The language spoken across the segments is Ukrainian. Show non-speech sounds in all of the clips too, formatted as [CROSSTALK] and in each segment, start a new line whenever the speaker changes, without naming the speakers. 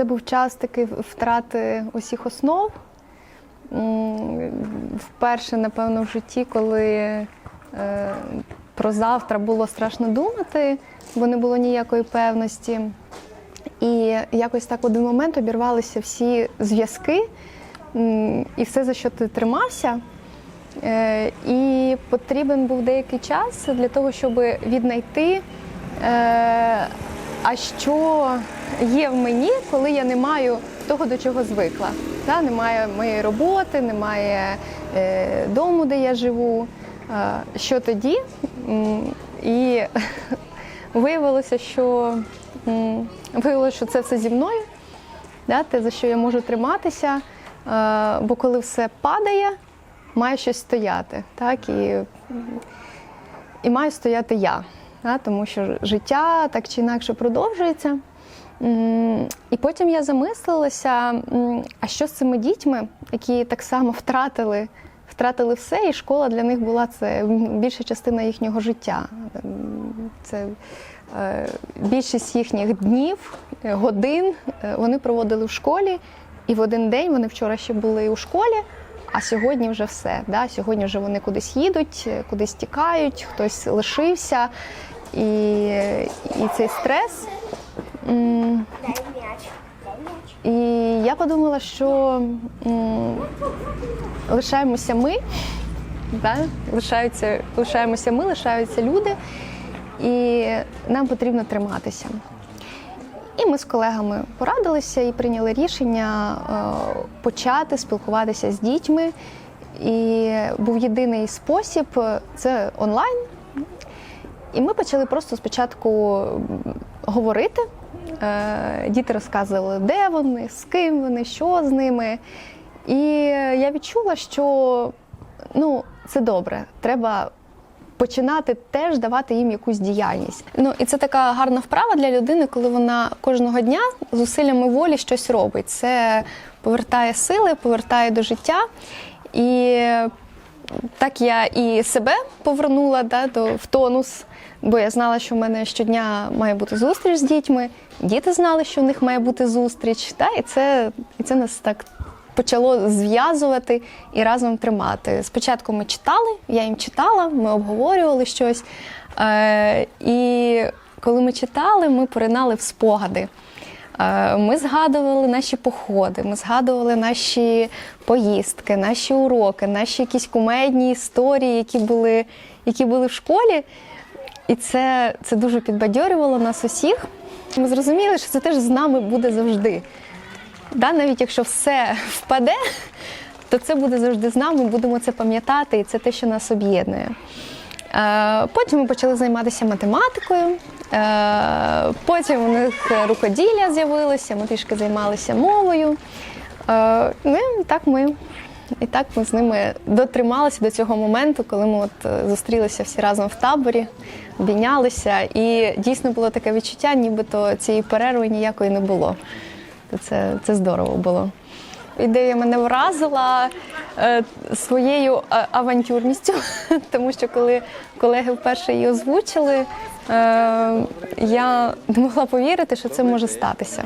це був час такий втрати усіх основ. Вперше, напевно, в житті, коли е, про завтра було страшно думати, бо не було ніякої певності. І якось так в один момент обірвалися всі зв'язки і все, за що ти тримався. Е, І потрібен був деякий час для того, щоб віднайти, е, а що є в мені, коли я не маю того, до чого звикла. Та, немає моєї роботи, немає е, дому, де я живу. Е, Що тоді? І [LAUGHS] виявилося, що виявилося, що це все зі мною, да, те, за що я можу триматися. Е, Бо коли все падає, має щось стояти. Так, і, і маю стояти я, да, тому що життя так чи інакше продовжується. І потім я замислилася, а що з цими дітьми, які так само втратили, втратили все, і школа для них була це більша частина їхнього життя. Це е, більшість їхніх днів, годин е, вони проводили в школі, і в один день вони вчора ще були у школі, а сьогодні вже все. Да? Сьогодні вже вони кудись їдуть, е, кудись тікають, хтось лишився. І, і цей стрес. І я подумала, що лишаємося ми, да? лишаються, лишаємося ми, лишаються люди, і нам потрібно триматися. І ми з колегами порадилися і прийняли рішення е, почати спілкуватися з дітьми. І був єдиний спосіб це онлайн. І ми почали просто спочатку говорити. Е, Діти розказували, де вони, з ким вони, що з ними. І я відчула, що ну, це добре. Треба починати теж давати їм якусь діяльність. Ну і це така гарна вправа для людини, коли вона кожного дня зусиллями волі щось робить. Це повертає сили, повертає до життя. І так я і себе повернула да, до, в тонус, бо я знала, що в мене щодня має бути зустріч з дітьми. Діти знали, що в них має бути зустріч. Да, і, це, і це нас так почало зв'язувати і разом тримати. Спочатку ми читали, я їм читала, ми обговорювали щось. Е, і коли ми читали, ми поринали в спогади. Е, Ми згадували наші походи, ми згадували наші поїздки, наші уроки, наші якісь кумедні історії, які були, які були в школі. І це, це дуже підбадьорювало нас усіх. Ми зрозуміли, що це теж з нами буде завжди. Да, навіть якщо все [LAUGHS] впаде, то це буде завжди з нами, будемо це пам'ятати, і це те, що нас об'єднує. Е, Потім ми почали займатися математикою. Е, Потім у них рукоділля з'явилося, ми трішки займалися мовою. Е, Ну і так ми, і так ми з ними дотрималися до цього моменту, коли ми от зустрілися всі разом в таборі, обійнялися. І дійсно було таке відчуття, нібито цієї перерви ніякої не було. Це, це здорово було. Ідея мене вразила е, своєю е, авантюрністю, [LAUGHS] тому що коли колеги вперше її озвучили, е, я не могла повірити, що це може статися.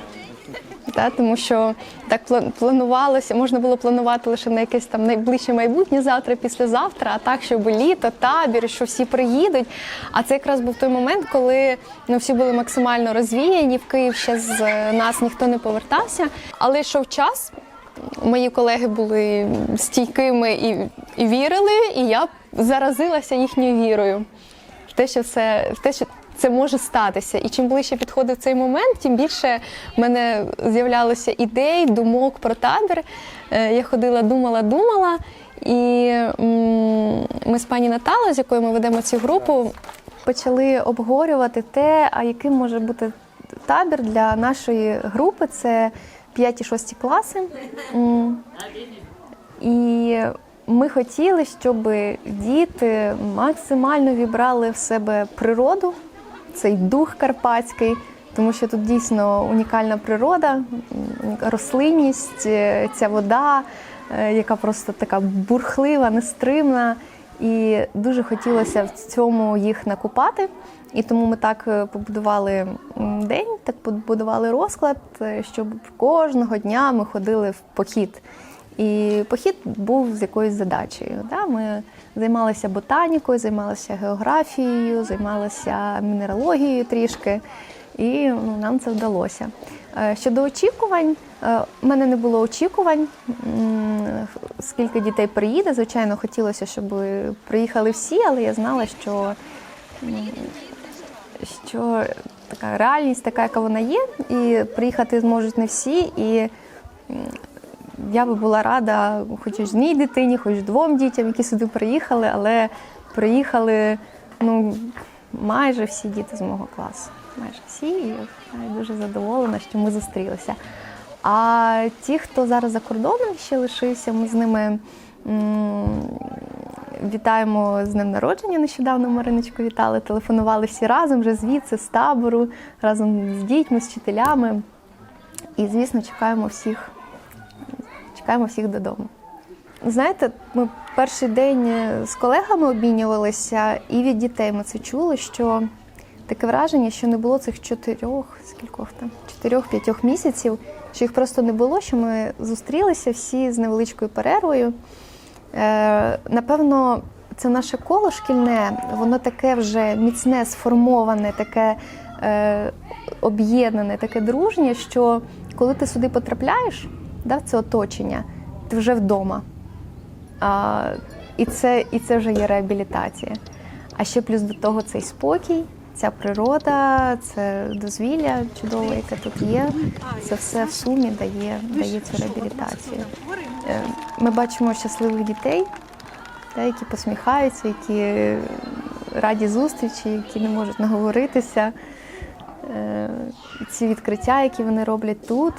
Та, тому що так планувалося, можна було планувати лише на якесь там найближче майбутнє завтра, післязавтра, а так, щоб літо, табір, що всі приїдуть. А це якраз був той момент, коли ну, всі були максимально розвіяні. В Київ ще з нас ніхто не повертався. Але йшов час. Мої колеги були стійкими і, і вірили, і я заразилася їхньою вірою в те, що це в те, що це може статися. І чим ближче підходив цей момент, тим більше в мене з'являлося ідей, думок про табір. Е, Я ходила, думала, думала. І ми з пані Наталою, з якою ми ведемо цю групу, почали обговорювати те, а яким може бути табір для нашої групи. Це 5-6 класи. І ми хотіли, щоб діти максимально вібрали в себе природу, цей дух карпатський, тому що тут дійсно унікальна природа, рослинність, е, ця вода, е, яка просто така бурхлива, нестримна. І дуже хотілося в цьому їх накупати. І тому ми так е, побудували день, так побудували розклад, е, щоб кожного дня ми ходили в похід. І похід був з якоюсь задачею. Да? Ми займалися ботанікою, займалися географією, займалися мінералогією трішки, і ну, нам це вдалося. Е, Щодо очікувань, е, в мене не було очікувань, скільки дітей приїде. Звичайно, хотілося, щоб приїхали всі, але я знала, що що така реальність, така, яка вона є, і приїхати зможуть не всі. І я би була рада, хоч одній дитині, хоч двом дітям, які сюди приїхали, але приїхали ну, майже всі діти з мого класу. Майже всі, і я дуже задоволена, що ми зустрілися. А ті, хто зараз за кордоном ще лишився, ми з ними вітаємо з днем народження. Нещодавно Мариночку вітали, телефонували всі разом, вже звідси, з табору, разом з дітьми, з вчителями. І, звісно, чекаємо всіх, чекаємо всіх додому. Знаєте, ми перший день з колегами обмінювалися, і від дітей ми це чули, що таке враження, що не було цих чотирьох, скількох там, чотирьох-п'ятьох місяців, що їх просто не було, що ми зустрілися всі з невеличкою перервою. Е, напевно, це наше коло шкільне, воно таке вже міцне, сформоване, таке е, об'єднане, таке дружнє, що коли ти сюди потрапляєш, да, в це оточення, ти вже вдома. А, і, це, і це вже є реабілітація. А ще плюс до того цей спокій, ця природа, це дозвілля чудове, яке тут є. Це все в сумі дає, дає цю реабілітацію. Е, Ми бачимо щасливих дітей, які посміхаються, які раді зустрічі, які не можуть наговоритися. Е, Ці відкриття, які вони роблять тут.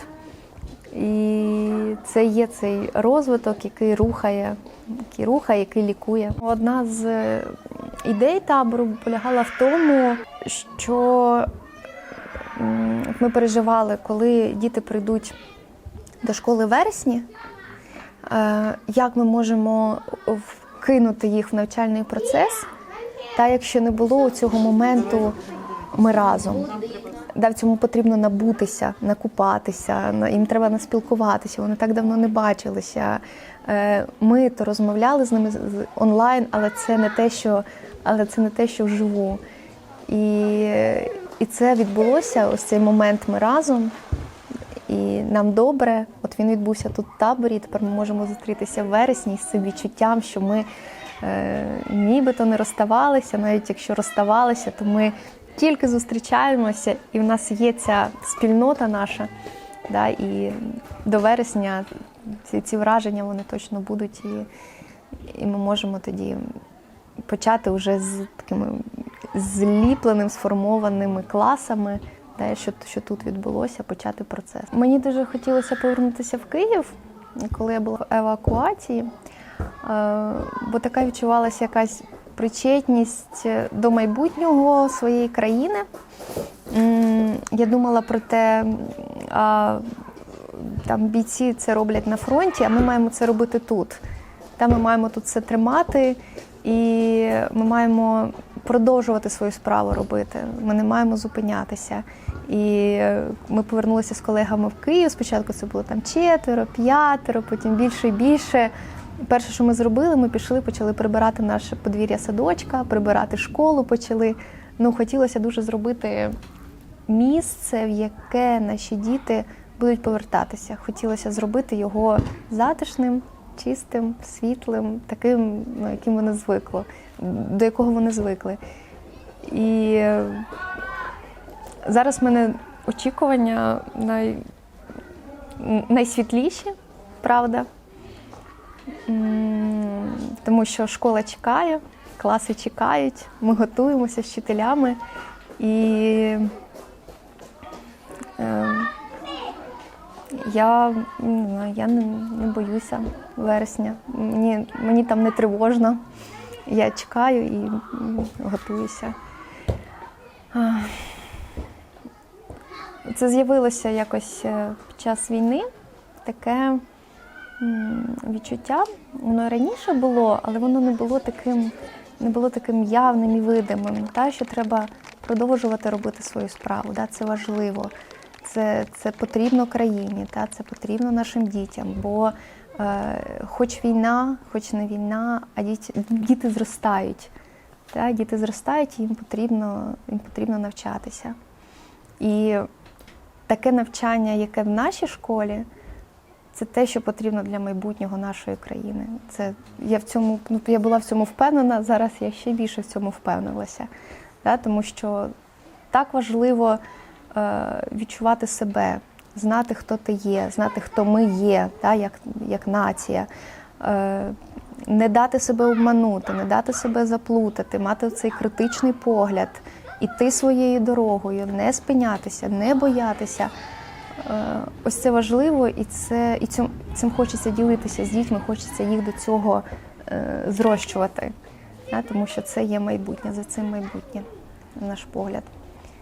І це є цей розвиток, який рухає, який рухає, який лікує. Одна з ідей табору полягала в тому, що ми переживали, коли діти прийдуть до школи в вересні, е, як ми можемо вкинути їх в навчальний процес, та якщо не було цього моменту ми разом. Да, в цьому потрібно набутися, накупатися, їм треба наспілкуватися, вони так давно не бачилися. Е, Ми то розмовляли з ними онлайн, але це не те, що, але це не те, що вживу. І, і це відбулося, ось цей момент ми разом. І нам добре. От він відбувся тут в таборі. Тепер ми можемо зустрітися в вересні з цим відчуттям, що ми е, нібито не розставалися, навіть якщо розставалися, то ми тільки зустрічаємося, і в нас є ця спільнота наша. Да, і до вересня ці, ці враження вони точно будуть, і, і ми можемо тоді почати вже з такими зліпленим, сформованими класами, де, що, що тут відбулося, почати процес. Мені дуже хотілося повернутися в Київ, коли я була в евакуації, е, бо така відчувалася якась причетність до майбутнього своєї країни. Я думала про те, а, там бійці це роблять на фронті, а ми маємо це робити тут. Та ми маємо тут все тримати, і ми маємо продовжувати свою справу робити. Ми не маємо зупинятися. І ми повернулися з колегами в Київ. Спочатку це було там четверо, п'ятеро, потім більше і більше. Перше, що ми зробили, ми пішли, почали прибирати наше подвір'я садочка, прибирати школу почали. Ну, хотілося дуже зробити місце, в яке наші діти будуть повертатися. Хотілося зробити його затишним, чистим, світлим, таким, ну, яким вони звикли, до якого вони звикли. І е, зараз в мене очікування най... найсвітліші, правда. Тому що школа чекає, класи чекають, ми готуємося з вчителями і я не знаю, я не, не боюся вересня. Мені, мені там не тривожно. Я чекаю і готуюся. Це з'явилося якось е, під час війни таке відчуття. Воно раніше було, але воно не було таким, не було таким явним і видимим. Та, що треба продовжувати робити свою справу. Да, це важливо. Це, це потрібно країні, та, це потрібно нашим дітям. Бо е, хоч війна, хоч не війна, а діти, діти зростають. Та, діти зростають, і їм потрібно, їм потрібно навчатися. І таке навчання, яке в нашій школі, це те, що потрібно для майбутнього нашої країни. Це я в цьому ну, я була в цьому впевнена. Зараз я ще більше в цьому впевнилася. Да? Тому що так важливо відчувати себе, знати, хто ти є, знати, хто ми є, да? як, як нація. Е, не дати себе обманути, не дати себе заплутати, мати цей критичний погляд, іти своєю дорогою, не спинятися, не боятися. Е, Ось це важливо, і це і цим, цим хочеться ділитися з дітьми, хочеться їх до цього е, зрощувати, тому що це є майбутнє, за цим майбутнє, на наш погляд.